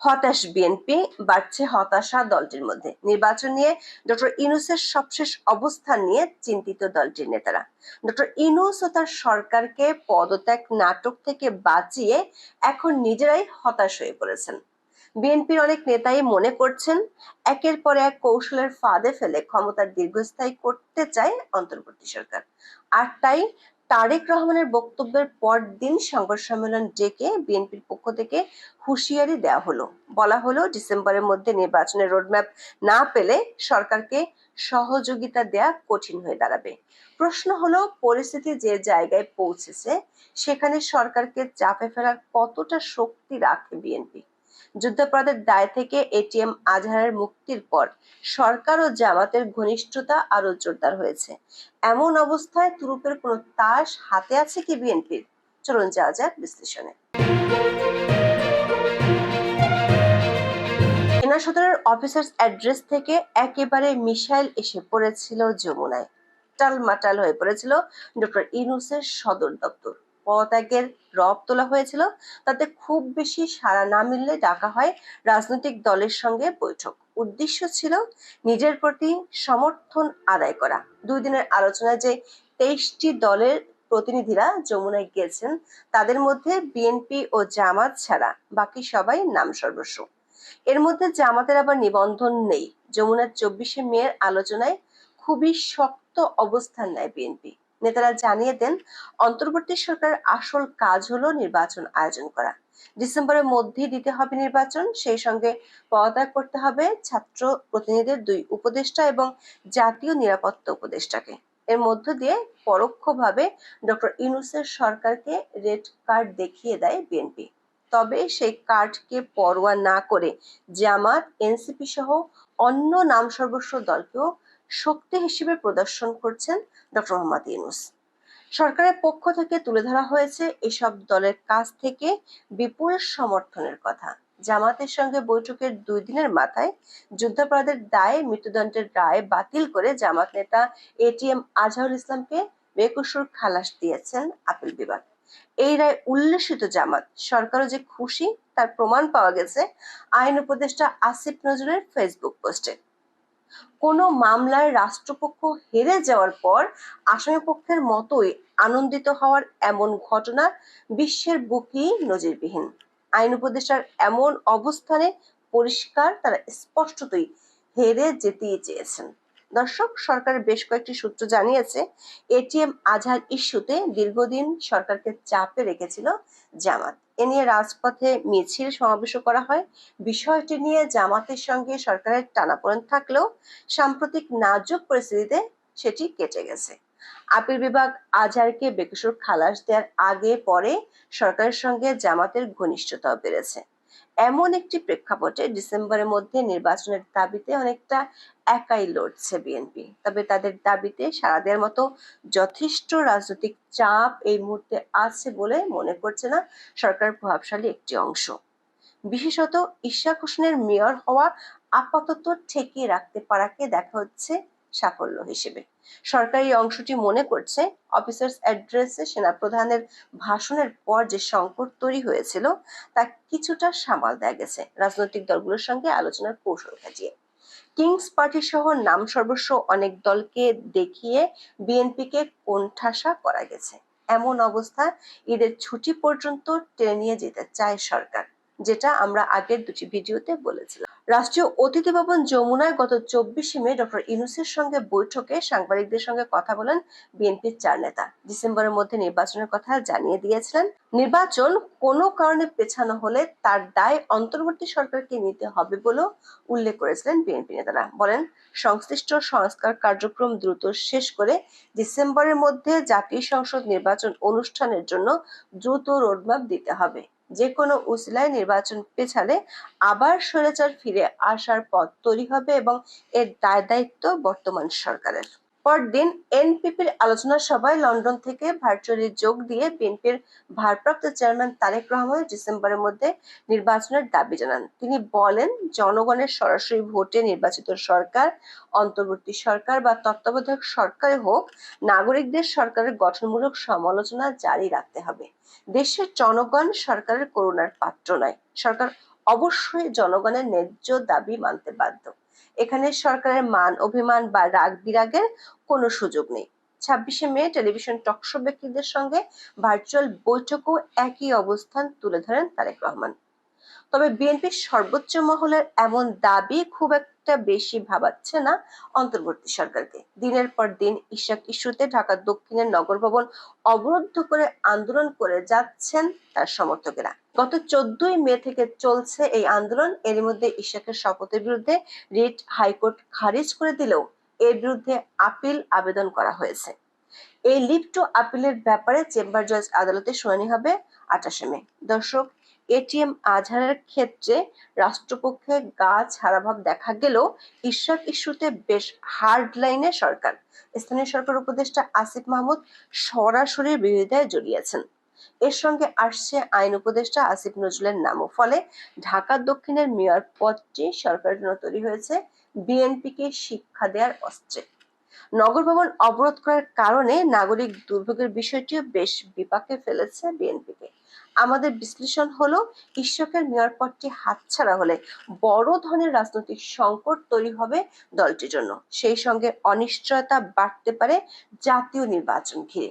হতাশ বিএনপি বাড়ছে হতাশা দলটির মধ্যে। নির্বাচন নিয়ে ডক্টর ইনুসের সবশেষ অবস্থান নিয়ে চিন্তিত দলটির নেতারা। ডক্টর ইনুস ও তার সরকারকে পদত্যাগ নাটক থেকে বাঁচিয়ে এখন নিজেরাই হতাশ হয়ে পড়েছেন। বিএনপির অনেক নেতাই মনে করছেন, একের পর এক কৌশলের ফাঁদে ফেলে ক্ষমতার দীর্ঘস্থায়ী করতে চায় অন্তর্বর্তী সরকার। আর তাই তারেক রহমানের বক্তব্যের পর দিন সংবাদ সম্মেলন ডেকে বিএনপির পক্ষ থেকে হুঁশিয়ারি দেওয়া হলো। বলা হলো, ডিসেম্বরের মধ্যে নির্বাচনের রোডম্যাপ না পেলে সরকারকে সহযোগিতা দেয়া কঠিন হয়ে দাঁড়াবে। প্রশ্ন হলো, পরিস্থিতি যে জায়গায় পৌঁছেছে, সেখানে সরকারকে চাপে ফেলার কতটা শক্তি রাখে বিএনপি? যুদ্ধাপরাধের দায় থেকে এটিএম আজহারের মুক্তির পর সরকার ও জামাতের ঘনিষ্ঠতা আরও জোরদার হয়েছে। এমন অবস্থায় তুরুপের কোনো তাস হাতে আছে কি বিএনপির? চলুন যাওয়া যাক বিশ্লেষণে। সেনা সদরের অফিসার্স অ্যাড্রেস থেকে একেবারে মিসাইল এসে পড়েছিল যমুনায়। টালমাটাল হয়ে পড়েছিল ডক্টর ইনুসের সদর দপ্তর। পদত্যাগের রব তোলা হয়েছিল, তাতে খুব বেশি সাড়া না মিললে ডাকা হয় রাজনৈতিক দলের সঙ্গে বৈঠক। উদ্দেশ্য ছিল নিজের প্রতি সমর্থন আদায় করা। দুই দিনের আলোচনায় যে তেইশটি দলের প্রতিনিধিরা যমুনায় গিয়েছেন, তাদের মধ্যে বিএনপি ও জামাত ছাড়া বাকি সবাই নাম সর্বস্ব। এর মধ্যে জামাতের আবার নিবন্ধন নেই। যমুনার চব্বিশে মেয়ের আলোচনায় খুবই শক্ত অবস্থান নেয় বিএনপি। নেতারা জানিয়ে দেন, অন্তর্বর্তী সরকার আসল কাজ হলো নির্বাচন আয়োজন করা। ডিসেম্বরের মধ্যেই দিতে হবে নির্বাচন, সেই সঙ্গে পদত্যাগ করতে হবে ছাত্র প্রতিনিধিদের দুই উপদেষ্টা এবং জাতীয় নিরাপত্তা উপদেষ্টাকে। এর মধ্য দিয়ে পরোক্ষভাবে ডক্টর ইউনুসের সরকারকে রেড কার্ড দেখিয়ে দেয় বিএনপি। তবে সেই কার্ডকে পরোয়া না করে জামাত, এনসিপি সহ অন্য নাম সর্বস্ব দলকেও শক্তি হিসেবে প্রদর্শন করছেন ডক্টর মোহাম্মদ ইউনুস। সরকারের পক্ষ থেকে তুলে ধরা হয়েছে এসব দলের কাছ থেকে বিপুল সমর্থনের কথা। জামাতের সঙ্গে বৈঠকের দুই দিনের মাথায় যুদ্ধাপরাধের দায়ে মৃত্যুদণ্ডের রায় বাতিল করে জামাত নেতা এটিএম আজহারুল ইসলামকে বেকসুর খালাস দিয়েছেন আপিল বিভাগ। এই রায় উল্লেখিত জামাত। সরকারও যে খুশি, তার প্রমাণ পাওয়া গেছে আইন উপদেষ্টা আসিফ নজরুলের ফেসবুক পোস্টে। কোনো মামলায় রাষ্ট্রপক্ষ হেরে যাওয়ার পর আসামি পক্ষের মতোই আনন্দিত হওয়ার এমন ঘটনা বিশ্বের বুকেই নজিরবিহীন। আইন উপদেষ্টার এমন অবস্থানে পরিষ্কার তারা স্পষ্টতই হেরে যেতেই চেয়েছেন। দর্শক, সরকারের বেশ কয়েকটি সূত্র জানিয়েছে, এটিএম আজহার ইস্যুতে দীর্ঘদিন সরকারকে চাপে রেখেছিল জামাত। এ নিয়ে রাজপথে মিছিল সমাবেশ করা হয়। বিষয়টি নিয়ে জামাতের সঙ্গে সরকারের টানাপোড়েন থাকলেও সাম্প্রতিক নাজুক পরিস্থিতিতে সেটি কেটে গেছে। আপিল বিভাগ আজহারকে বেকসুর খালাস দেওয়ার আগে পরে সরকারের সঙ্গে জামাতের ঘনিষ্ঠতাও বেড়েছে। এমন একটি প্রেক্ষাপটে ডিসেম্বরের মধ্যে নির্বাচনের দাবিতে অনেকটা একাই লড়ছে বিএনপি। তবে তাদের দাবিতে সাড়া দেওয়ার মতো যথেষ্ট রাজনৈতিক চাপ এই মুহূর্তে আছে বলে মনে করছে না সরকার প্রভাবশালী একটি অংশ। বিশেষত ইশাক হোসেনের মেয়র হওয়া আপাতত ঠেকিয়ে রাখতে পারাকে দেখা হচ্ছে সাফল্য হিসেবে। সরকারি অংশটি মনে করছে, অফিসার্স অ্যাড্রেসে সেনাপ্রধানের ভাষণের পর যে সংকট তৈরি হয়েছিল, তা কিছুটা সামাল দেয়া গেছে রাজনৈতিক দলগুলোর সঙ্গে আলোচনার কৌশল খাটিয়ে। কিংস পার্টি সহ নাম সর্বস্ব অনেক দলকে দেখিয়ে বিএনপিকে কোণঠাসা করা গেছে। এমন অবস্থা ঈদের ছুটি পর্যন্ত টেনে নিয়ে যেতে চায় সরকার। যেটা আমরা আগের দুটি ভিডিওতে বলেছিলাম। রাষ্ট্রীয় অতিথি ভবন যমুনায় গত চব্বিশে মে ডক্টর ইনুসের সঙ্গে বৈঠকে সাংবাদিকদের সঙ্গে কথা বলেন বিএনপির চার নেতা। ডিসেম্বরের মধ্যে নির্বাচনের কথা জানিয়ে দিয়েছিলেন। নির্বাচন কোনো কারণে পেছানো হলে তার দায় অন্তর্বর্তী সরকারকে নিতে হবে বলেও উল্লেখ করেছিলেন বিএনপি নেতারা। বলেন, সংশ্লিষ্ট সংস্কার কার্যক্রম দ্রুত শেষ করে ডিসেম্বরের মধ্যে জাতীয় সংসদ নির্বাচন অনুষ্ঠানের জন্য দ্রুত রোডম্যাপ দিতে হবে। যে কোনো উসলায় নির্বাচন পেছালে আবার স্বৈরাচার ফিরে আসার পথ তৈরি হবে এবং এর দায় দায়িত্ব বর্তমান সরকারের। পরদিন এনপিপির আলোচনা সভায় লন্ডন থেকে ভার্চুয়ালি যোগ দিয়ে বিএনপির ভারপ্রাপ্ত চেয়ারম্যান তারেক রহমান ডিসেম্বরের মধ্যে নির্বাচনের দাবি জানান। তিনি বলেন, জনগণের সরাসরি ভোটে নির্বাচিত সরকার, অন্তর্বর্তী সরকার বা তত্ত্বাবধায়ক সরকারে হোক, নাগরিকদের সরকারের গঠনমূলক সমালোচনা জারি রাখতে হবে। দেশের জনগণ সরকারের করুণার পাত্র নয়। সরকার অবশ্যই জনগণের ন্যায্য দাবি মানতে বাধ্য। এখানে সরকারের মান, অভিমান বা রাগ বিরাগের কোনো সুযোগ নেই। ছাব্বিশে মে টেলিভিশন টকশো ব্যক্তিদের সঙ্গে ভার্চুয়াল বৈঠকেও একই অবস্থান তুলে ধরেন তারেক রহমান। তবে বিএনপির সর্বোচ্চ মহলের এমন দাবি খুব একটা বেশি ভাবাচ্ছে না অন্তর্বর্তী সরকারকে। দিনের পর দিন ইশাক ইস্যুতে ঢাকা দক্ষিণের নগর ভবন অবরুদ্ধ করে আন্দোলন করে যাচ্ছেন তার সমর্থকেরা। গত চোদ্দই মে থেকে চলছে এই আন্দোলন। এর মধ্যে ইশাকের শপথের বিরুদ্ধে রিট হাইকোর্ট খারিজ করে দিলেও এর বিরুদ্ধে আপিল আবেদন করা হয়েছে। এই লিভ টু আপিলের ব্যাপারে চেম্বার জজ আদালতে শুনানি হবে আঠাশে মে। দর্শক, এটিএম আজহারের ক্ষেত্রে রাষ্ট্রপক্ষে গা ছাড়া ভাব দেখা গেলেও ইশাক ইস্যুতে বেশ হার্ড লাইনে সরকার। স্থানীয় সরকার উপদেষ্টা আসিফ মাহমুদ সরাসরি বিরোধিতায় জড়িয়েছেন এর সঙ্গে আসছে আইন উপদেষ্টা আসিফ নজরুলের নামও। ফলে ঢাকা দক্ষিণের মেয়র পদটি সরকারের জন্য তৈরি হয়েছে। বিএনপিকে শিক্ষা দেওয়ার অস্ত্রে। নগর ভবন অবরোধ করার কারণে নাগরিক দুর্ভোগের বিষয়টিও বেশ বিপাকে ফেলেছে বিএনপিকে। আমাদের বিশ্লেষণ হলো ঈশ্বরের মেয়র পদটি হাতছাড়া হলে বড় ধরনের রাজনৈতিক সংকট তৈরি হবে দলটির জন্য। সেই সঙ্গে অনিশ্চয়তা বাড়তে পারে জাতীয় নির্বাচন ঘিরে।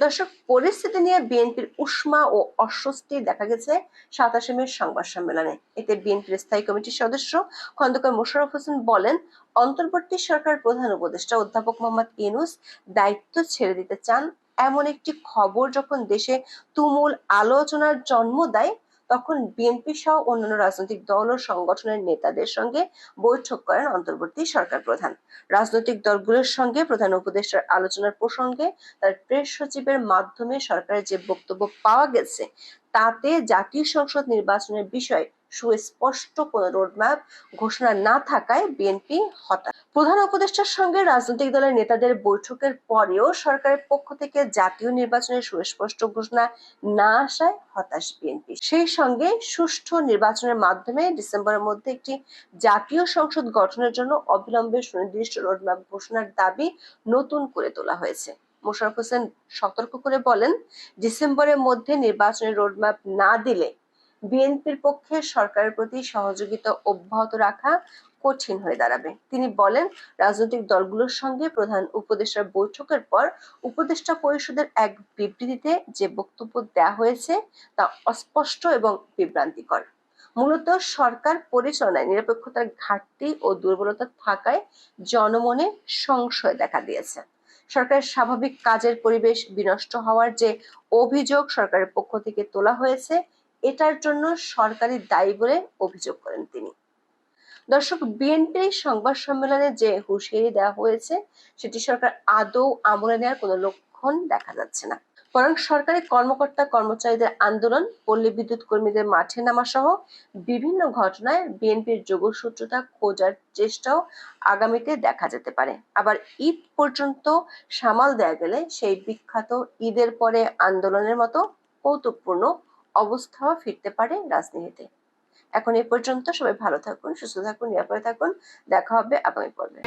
দর্শক, পরিস্থিতি নিয়ে বিএনপির উষ্মা ও অস্বস্তি দেখা গেছে সাতাশে মে সংবাদ সম্মেলনে। এতে বিএনপির স্থায়ী কমিটির সদস্য খন্দকার মোশাররফ হোসেন বলেন, অন্তর্বর্তী সরকার প্রধান উপদেষ্টা অধ্যাপক মোহাম্মদ ইনুস দায়িত্ব ছেড়ে দিতে চান। এমন একটি খবর যখন দেশে তুমুল আলোচনার জন্ম দেয় তখন বিএনপি সহ অন্যান্য রাজনৈতিক দল ও সংগঠনের নেতাদের সঙ্গে বৈঠক করেন অন্তর্বর্তী সরকার প্রধান। রাজনৈতিক দলগুলোর সঙ্গে প্রধান উপদেষ্টার আলোচনার প্রসঙ্গে তার প্রেস সচিবের মাধ্যমে সরকারের যে বক্তব্য পাওয়া গেছে, তাতে জাতীয় সংসদ নির্বাচনের বিষয়ে সুস্পষ্ট কোন রোডম্যাপ ঘোষণা না থাকায় বিএনপি হতাশ। প্রধান উপদেষ্টার সঙ্গে রাজনৈতিক দলের নেতাদের বৈঠকের পরেও সরকারের পক্ষ থেকে জাতীয় নির্বাচনের সুস্পষ্ট ঘোষণা না আসায় হতাশ বিএনপি। সেই সঙ্গে সুষ্ঠু নির্বাচনের মাধ্যমে ডিসেম্বরের মধ্যে একটি জাতীয় সংসদ গঠনের জন্য অবিলম্বে সুনির্দিষ্ট রোডম্যাপ ঘোষণার দাবি নতুন করে তোলা হয়েছে। মোশারফ হোসেন সতর্ক করে বলেন, ডিসেম্বরের মধ্যে নির্বাচনের রোডম্যাপ না দিলে বিএনপির পক্ষে সরকারের প্রতি সহযোগিতা অব্যাহত রাখা কঠিন হয়ে দাঁড়াবে। তিনি বলেন, রাজনৈতিক দলগুলোর সঙ্গে প্রধান উপদেষ্টার বৈঠকের পর উপদেষ্টা পরিষদের এক বিবৃতিতে যে বক্তব্য দেওয়া হয়েছে তা অস্পষ্ট এবং বিভ্রান্তিকর। মূলত সরকার পরিচালনায় নিরপেক্ষতার ঘাটতি ও দুর্বলতা থাকায় জনমনে সংশয় দেখা দিয়েছে। সরকারের স্বাভাবিক কাজের পরিবেশ বিনষ্ট হওয়ার যে অভিযোগ সরকারের পক্ষ থেকে তোলা হয়েছে এটার জন্য সরকারি দায়ী বলে অভিযোগ করেন তিনি। দর্শক বিএনপির সংবাদ সম্মেলনে যে হুঁশিয়ারি দেওয়া হয়েছে, সেটি সরকার আদৌ আমলে নেওয়ার কোনো লক্ষণ দেখা যাচ্ছে না। বরং সরকারি কর্মকর্তা, কর্মচারীদের আন্দোলন, পল্লী বিদ্যুৎ কর্মীদের মাঠে নামা সহ বিভিন্ন ঘটনায় বিএনপির যোগসূত্রতা খোঁজার চেষ্টাও আগামীতে দেখা যেতে পারে। আবার ঈদ পর্যন্ত সামাল দেয়া গেলে সেই বিখ্যাত ঈদের পরে আন্দোলনের মতো কৌতুকপূর্ণ অবস্থাও ফিরতে পারে রাজনীতিতে। এখন এই পর্যন্ত সবাই ভালো থাকুন, সুস্থ থাকুন, নিরাপদে থাকুন। দেখা হবে আগামী পর্বে।